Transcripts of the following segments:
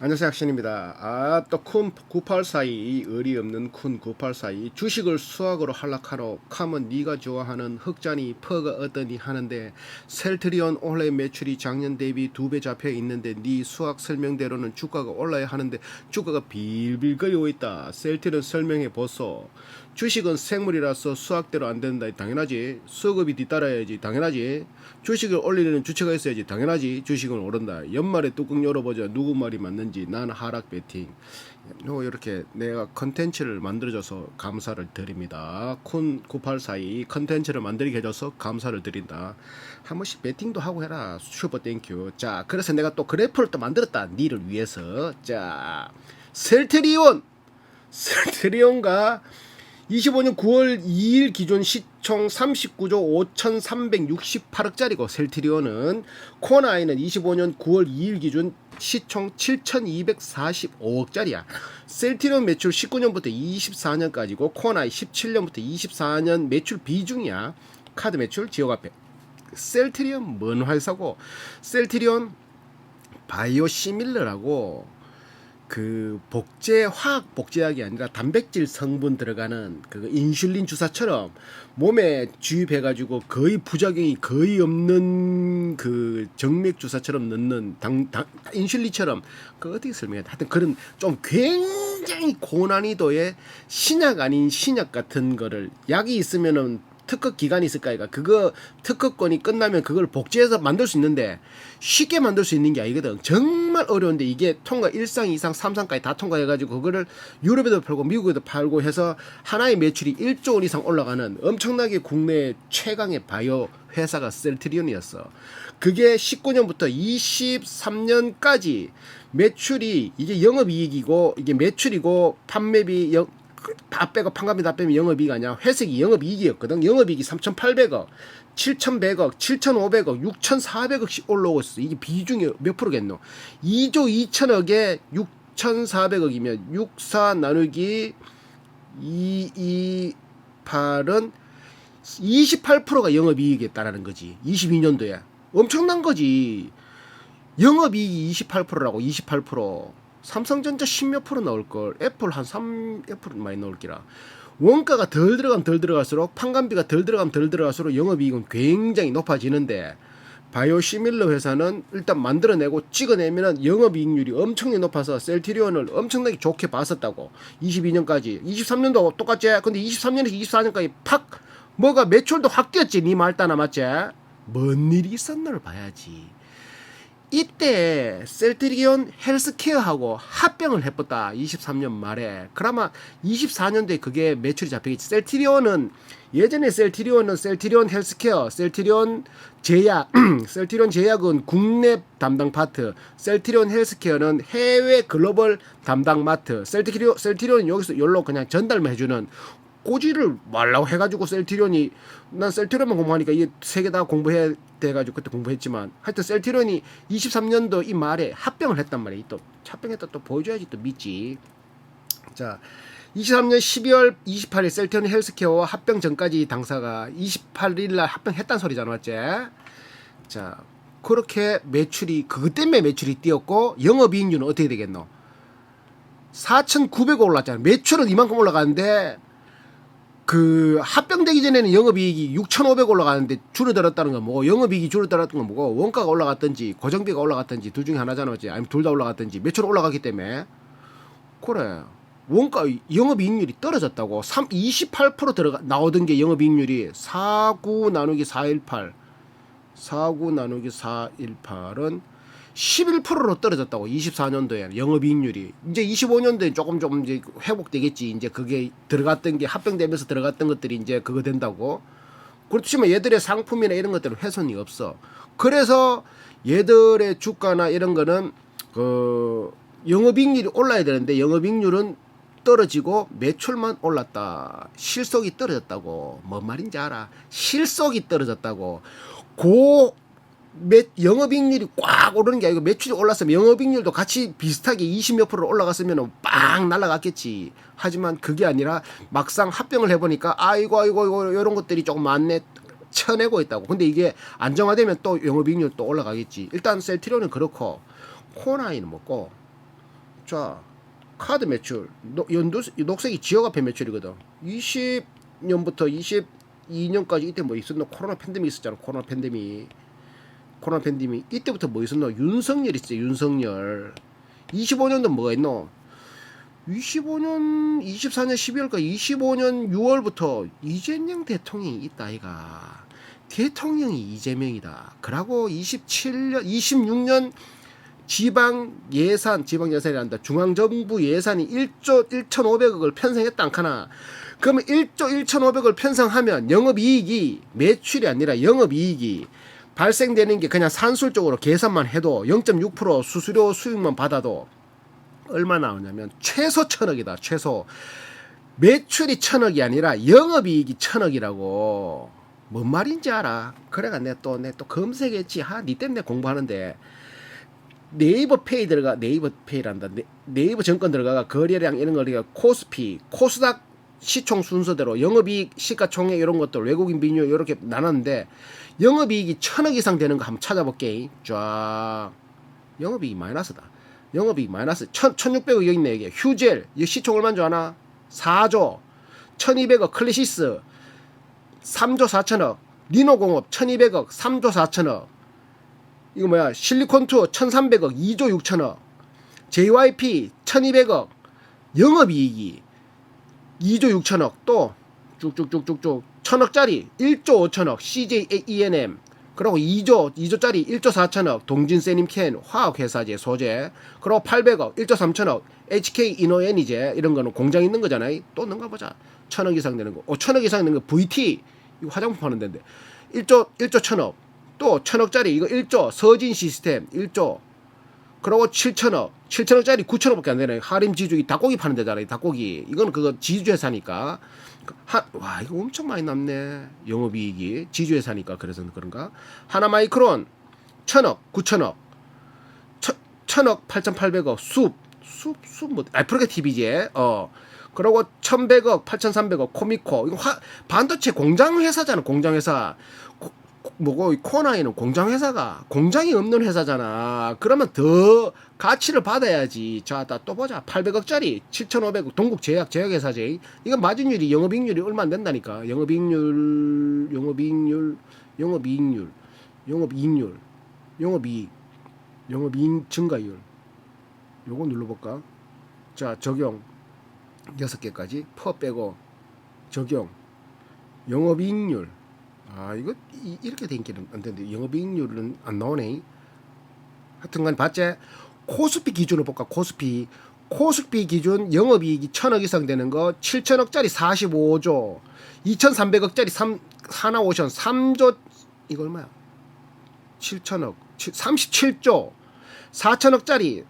안녕하세요 학신입니다. 아또쿤 982 의리 없는 쿤 982 주식을 수학으로 할락하러 카면 네가 좋아하는 흑자니 퍼가 어떠니 하는데 셀트리온 올해 매출이 작년 대비 두 배 잡혀 있는데 네 수학 설명대로는 주가가 올라야 하는데 주가가 빌빌거리고 있다. 셀트리온 설명해 보소. 주식은 생물이라서 수학대로 안 된다. 당연하지. 수급이 뒤따라야지. 당연하지. 주식을 올리려는 주체가 있어야지. 당연하지. 주식은 오른다. 연말에 뚜껑 열어보자. 누구 말이 맞는지. 난 하락 베팅. 요 이렇게 내가 컨텐츠를 만들어줘서 감사를 드립니다. 쿤9842 컨텐츠를 만들게 해줘서 감사를 드린다. 한 번씩 베팅도 하고 해라. 슈퍼 땡큐. 자, 그래서 내가 또 그래프를 또 만들었다. 니를 위해서. 자, 셀트리온. 셀트리온과 25년 9월 2일 기존 시총 39조 5,368억짜리고 셀트리온은 코나이는 25년 9월 2일 기준 시총 7,245억짜리야. 셀트리온 매출 19년부터 24년까지고 코나이 17년부터 24년 매출 비중이야. 카드 매출 지역 앞에. 셀트리온 뭔 회사고 셀트리온 바이오 시밀러라고 그 복제 화학 복제약이 아니라 단백질 성분 들어가는 그 인슐린 주사처럼 몸에 주입해 가지고 거의 부작용이 거의 없는 그 정맥 주사처럼 넣는 당, 당 인슐린처럼 그 어떻게 설명해 하여튼 그런 좀 굉장히 고난이도의 신약 아닌 신약 같은 거를 약이 있으면은 특허 기간이 있을까 이가 그거 특허권이 끝나면 그걸 복제해서 만들 수 있는데 쉽게 만들 수 있는 게 아니거든. 정말 어려운데 이게 통과 1상 2상 3상까지 다 통과해 가지고 그거를 유럽에도 팔고 미국에도 팔고 해서 하나의 매출이 1조 원 이상 올라가는 엄청나게 국내 최강의 바이오 회사가 셀트리온이었어. 그게 19년부터 23년까지 매출이 이게 영업이익이고 이게 매출이고 판매비 영, 다 빼고 판관비 다 빼면 영업이익 아니야. 회색이 영업이익이었거든. 영업이익이 3,800억, 7,100억, 7,500억, 6,400억씩 올라오고 있어. 이게 비중이 몇 프로겠노? 2조 2천억에 6,400억이면 64 나누기 2, 2, 8은 28%가 영업이익에 따르는 거지. 22년도에. 엄청난 거지. 영업이익이 28%라고 28%. 삼성전자 10몇 프로 나올 걸. 애플 한 3, 애플 많이 나올 기라. 원가가 덜 들어가면 덜 들어갈수록 판관비가 덜 들어가면 덜 들어갈수록 영업이익은 굉장히 높아지는데 바이오시밀러 회사는 일단 만들어내고 찍어내면은 영업이익률이 엄청나게 높아서 셀트리온을 엄청나게 좋게 봤었다고. 22년까지. 23년도 똑같지? 근데 23년에서 24년까지 팍! 뭐가 매출도 확 뛰었지 니말 따나 맞지? 뭔 일이 있었나를 봐야지 이때 셀트리온 헬스케어하고 합병을 해봤다. 23년 말에. 그러면 24년도에 그게 매출이 잡히겠지. 셀트리온은 예전에 셀트리온은 셀트리온 헬스케어, 셀트리온 제약, 셀트리온 제약은 국내 담당 파트, 셀트리온 헬스케어는 해외 글로벌 담당 마트, 셀트리온 셀트리온은 여기서 열로 그냥 전달만 해주는 꼬지를 말라고 해가지고 셀트리온이 난 셀트리온만 공부하니까 이게 세 개 다 공부해야 돼가지고 그때 공부했지만 하여튼 셀트리온이 23년도 이 말에 합병을 했단 말이야. 또 합병했다 또 보여줘야지 또 믿지. 자 23년 12월 28일 셀트리온 헬스케어와 합병 전까지 당사가 28일 날 합병했단 소리잖아 맞지? 자 그렇게 매출이 그것 때문에 매출이 뛰었고 영업이익률은 어떻게 되겠노? 4,900억 올랐잖아. 매출은 이만큼 올라가는데 그 합병되기 전에는 영업이익이 6,500 올라가는데 줄어들었다는 건 뭐고 영업이익이 줄어들었던 건 뭐고 원가가 올라갔든지 고정비가 올라갔든지 둘 중에 하나잖아 맞지 아니면 둘 다 올라갔든지 매출 올라가기 때문에. 그래. 원가 영업이익률이 떨어졌다고. 3 28% 들어가 나오던 게 영업이익률이 49 나누기 418 49 나누기 418은 11%로 떨어졌다고 24년도에. 영업이익률이. 이제 25년도에 조금 조금 이제 회복되겠지. 이제 그게 들어갔던 게 합병되면서 들어갔던 것들이 이제 그거 된다고. 그렇지만 얘들의 상품이나 이런 것들은 훼손이 없어. 그래서 얘들의 주가나 이런 거는 그 영업이익률이 올라야 되는데 영업이익률은 떨어지고 매출만 올랐다. 실속이 떨어졌다고. 뭔 말인지 알아? 실속이 떨어졌다고. 고 매, 영업이익률이 꽉 오르는 게 아니고 매출이 올랐으면 영업이익률도 같이 비슷하게 20몇 프로 올라갔으면 빵 날라갔겠지. 하지만 그게 아니라 막상 합병을 해보니까 아이고 아이고 이거 이런 것들이 조금 많네. 쳐내고 있다고. 근데 이게 안정화되면 또 영업이익률 또 올라가겠지. 일단 셀트리온은 그렇고 코나이는 뭐고. 자 카드 매출. 노, 연두 이 녹색이 지역 화폐 매출이거든. 20년부터 22년까지 이때 뭐 있었노 코로나 팬데믹 있었잖아. 코로나 팬데믹 코로나 팬데믹. 이때부터 뭐 있었노? 윤석열 있어 윤석열. 25년도 뭐가 있노? 25년 24년 12월까지 25년 6월부터 이재명 대통령이 있다 아이가. 대통령이 이재명이다. 그러고 27년 26년 지방 예산 지방 예산이란다. 중앙정부 예산이 1조 1,500억을 편성했다 않카나? 그러면 1조 1,500억을 편성하면 영업이익이 매출이 아니라 영업이익이 발생되는 게 그냥 산술적으로 계산만 해도 0.6% 수수료 수익만 받아도 얼마 나오냐면 최소 천억이다 최소. 매출이 천억이 아니라 영업이익이 천억이라고. 뭔 말인지 알아? 그래가 내 또 내 또 검색했지 하니 때문에 공부하는데 네이버 페이 들어가 네이버 페이란다. 네, 네이버 정권 들어가가 거래량 이런 거 우리가 코스피 코스닥 시총 순서대로 영업이익 시가총액 이런 것들 외국인 비율 이렇게 나눴는데 영업이익이 천억 이상 되는 거 한번 찾아볼게. 쫙. 영업이익 마이너스다. 영업이익 마이너스 천, 1600억 여기 있네 이게. 휴젤 이 시총 얼마인 줄 아나? 4조. 1200억 클래시스. 3조 4천억. 리노공업 1200억 3조 4천억. 이거 뭐야? 실리콘투어 1300억 2조 6천억. JYP 1200억. 영업이익이 2조 6천억 또 쭉쭉쭉쭉쭉 천억짜리 1조 5천억 CJ E&M 그리고 2조 2조짜리 1조 4천억 동진세님캔 화학회사제 소재. 그리고 800억 1조 3천억 HK 이노엔이제 이런 거는 공장 있는 거잖아요. 또 넣은가 보자. 천억 이상 되는 거. 5천억 이상 되는 거. VT 이거 화장품 파는 데인데. 1조 1조 천억 또 천억짜리 이거 1조 서진 시스템 1조 그리고 7천억 7천억짜리 9천억밖에 안 되네. 하림 지주기 닭고기 파는 데잖아요 닭고기. 이건 그거 지주회사니까. 하, 와 이거 엄청 많이 남네. 영업이익이 지주회사니까 그래서 그런가? 하나마이크론 천억 9천억. 천, 천억 8,800억 숲 숲 숲뭐 알프레게 TV제 어. 그리고 1,100억 8,300억 코미코. 이거 화, 반도체 공장 회사잖아 공장 회사. 고- 고- 뭐고 이 코나이는 공장 회사가 공장이 없는 회사잖아. 그러면 더 가치를 받아야지. 자, 나또 보자. 800억짜리 7,500억 동국 제약 제약 회사지. 이거 마진율이 영업이익률이 얼마 안 된다니까. 영업이익률 영업이익률 영업이익률 영업이익률 영업이익 영업이익 증가율. 요거 눌러볼까? 자, 적용 여섯 개까지 퍼 빼고 적용 영업이익률 아 이거 이, 이렇게 된게는 안 되는데 영업이익률은 안 나오네. 하여튼간 봤지 코스피 기준으로 볼까 코스피. 코스피 기준 영업이익이 천억 이상 되는 거 7천억짜리 45조 2,300억짜리 3 하나 오션 3조 이거 얼마야? 7천억 37조 4천억짜리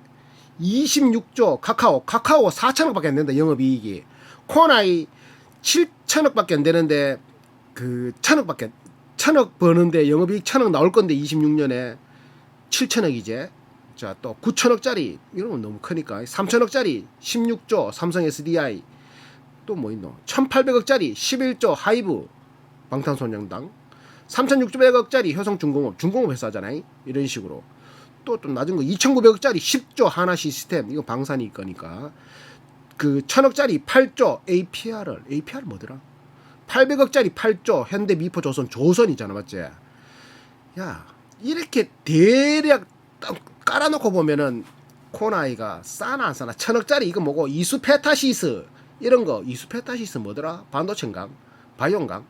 26조 카카오. 카카오 4천억밖에 안 된다 영업이익이. 코나이 7천억밖에 안 되는데 그 천억밖에 천억 버는데 영업이익 천억 나올 건데 26년에 7천억 이제. 자 또 9천억짜리. 이런 건 너무 크니까. 3천억짜리 16조 삼성 SDI 또 뭐 있노? 1800억짜리 11조 하이브 방탄소년단. 3600억짜리 효성중공업 중공업 회사잖아요. 이런 식으로. 또또 낮은 거 2900억짜리 10조 하나 시스템. 이거 방산이 거니까. 그 천억짜리 8조 APR을. APR 뭐더라 800억짜리 8조 현대 미포 조선 조선이잖아 맞지? 야 이렇게 대략 딱 깔아놓고 보면은 코나이가 싸나 안 싸나 천억짜리 이거 뭐고 이수페타시스 이런 거. 이수페타시스 뭐더라? 반도체인가 바이온가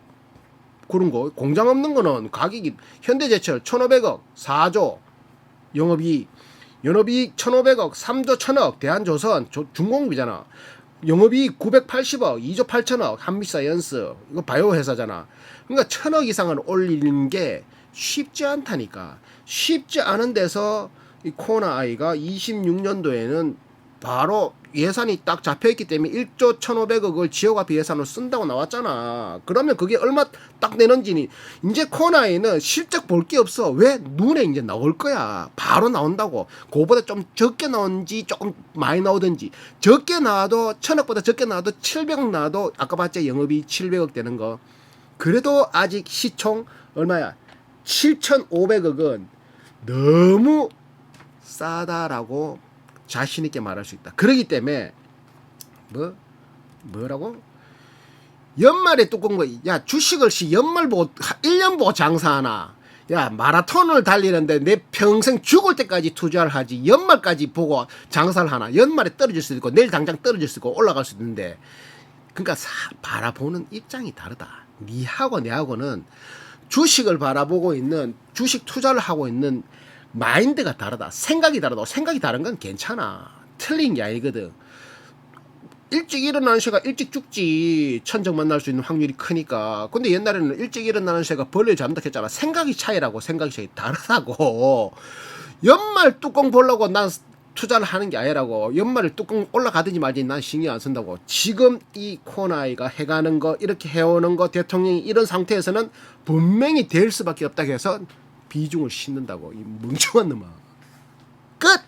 그런 거. 공장 없는 거는 가격이 현대제철 1,500억 4조 영업이익 영업이익 1,500억 3조 1,000억 대한조선 조- 중공업이잖아 영업이익 980억 2조 8천억 한미사이언스 이거 바이오 회사잖아. 그러니까 천억 이상을 올리는 게 쉽지 않다니까. 쉽지 않은 데서 이 코나 아이가 26년도에는 바로 예산이 딱 잡혀있기 때문에 1조 1,500억을 지역화폐 예산으로 쓴다고 나왔잖아. 그러면 그게 얼마 딱 내는지 이제 코나이는 실적 볼 게 없어. 왜 눈에 이제 나올 거야. 바로 나온다고. 그거보다 좀 적게 나온지 조금 많이 나오든지 적게 나와도 천억보다 적게 나와도 700억 나와도 아까 봤지 영업이 700억 되는 거. 그래도 아직 시총 얼마야? 7,500억은 너무 싸다라고 자신 있게 말할 수 있다. 그러기 때문에 뭐 뭐라고? 연말에 뚜껑 거, 야, 주식을 시 연말 보고, 1년 보고 장사하나? 야, 마라톤을 달리는데 내 평생 죽을 때까지 투자를 하지, 연말까지 보고 장사를 하나? 연말에 떨어질 수도 있고, 내일 당장 떨어질 수도 있고, 올라갈 수도 있는데, 그러니까 사, 바라보는 입장이 다르다. 니하고 내하고는 주식을 바라보고 있는, 주식 투자를 하고 있는 마인드가 다르다. 생각이 다르다. 생각이 다른 건 괜찮아. 틀린 게 아니거든. 일찍 일어나는 새가 일찍 죽지 천적 만날 수 있는 확률이 크니까 근데 옛날에는 일찍 일어나는 새가 벌레 잠덕했잖아 생각이 차이라고 생각이 차이 다르다고 연말 뚜껑 보려고 난 투자를 하는 게 아니라고 연말에 뚜껑 올라가든지 말든지 난 신경 안 쓴다고 지금 이 코나이가 해가는 거 이렇게 해오는 거 대통령이 이런 상태에서는 분명히 될 수밖에 없다고 해서 비중을 싣는다고. 이 멍청한 놈아. 끝